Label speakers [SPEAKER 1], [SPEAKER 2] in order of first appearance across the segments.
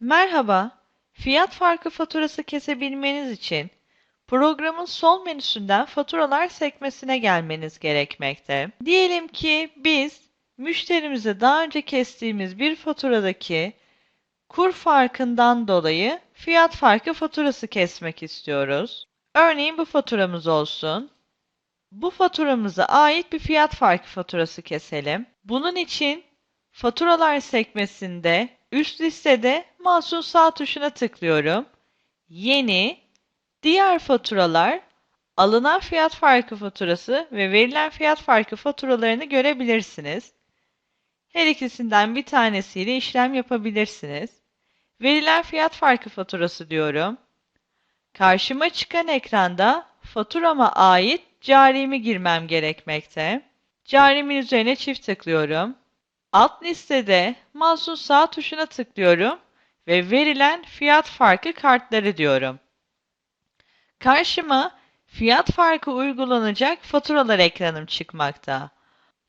[SPEAKER 1] Merhaba, fiyat farkı faturası kesebilmeniz için programın sol menüsünden faturalar sekmesine gelmeniz gerekmekte. Diyelim ki biz müşterimize daha önce kestiğimiz bir faturadaki kur farkından dolayı fiyat farkı faturası kesmek istiyoruz. Örneğin bu faturamız olsun. Bu faturamıza ait bir fiyat farkı faturası keselim. Bunun için faturalar sekmesinde üst listede mouse'un sağ tuşuna tıklıyorum. Yeni, diğer faturalar, alınan fiyat farkı faturası ve verilen fiyat farkı faturalarını görebilirsiniz. Her ikisinden bir tanesiyle işlem yapabilirsiniz. Verilen fiyat farkı faturası diyorum. Karşıma çıkan ekranda faturama ait carimi girmem gerekmekte. Carimin üzerine çift tıklıyorum. Alt listede mouse'un sağ tuşuna tıklıyorum ve verilen fiyat farkı kartları diyorum. Karşıma fiyat farkı uygulanacak faturalar ekranım çıkmakta.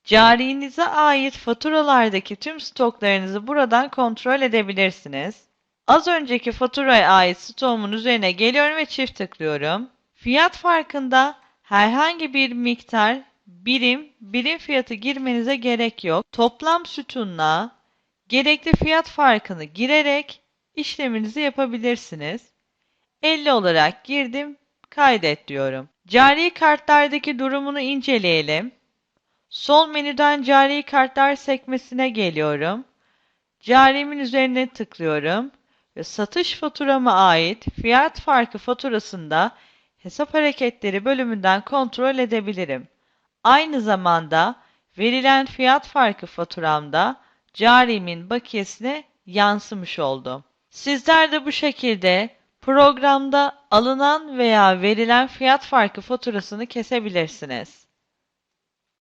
[SPEAKER 1] Carinize ait faturalardaki tüm stoklarınızı buradan kontrol edebilirsiniz. Az önceki faturaya ait stoğumun üzerine geliyorum ve çift tıklıyorum. Fiyat farkında herhangi bir miktar, birim, birim fiyatı girmenize gerek yok. Toplam sütununa gerekli fiyat farkını girerek işleminizi yapabilirsiniz. 50 olarak girdim, kaydet diyorum. Cari kartlardaki durumunu inceleyelim. Sol menüden cari kartlar sekmesine geliyorum. Carimin üzerine tıklıyorum ve satış faturama ait fiyat farkı faturasında hesap hareketleri bölümünden kontrol edebilirim. Aynı zamanda verilen fiyat farkı faturamda carimin bakiyesine yansımış oldu. Sizler de bu şekilde programda alınan veya verilen fiyat farkı faturasını kesebilirsiniz.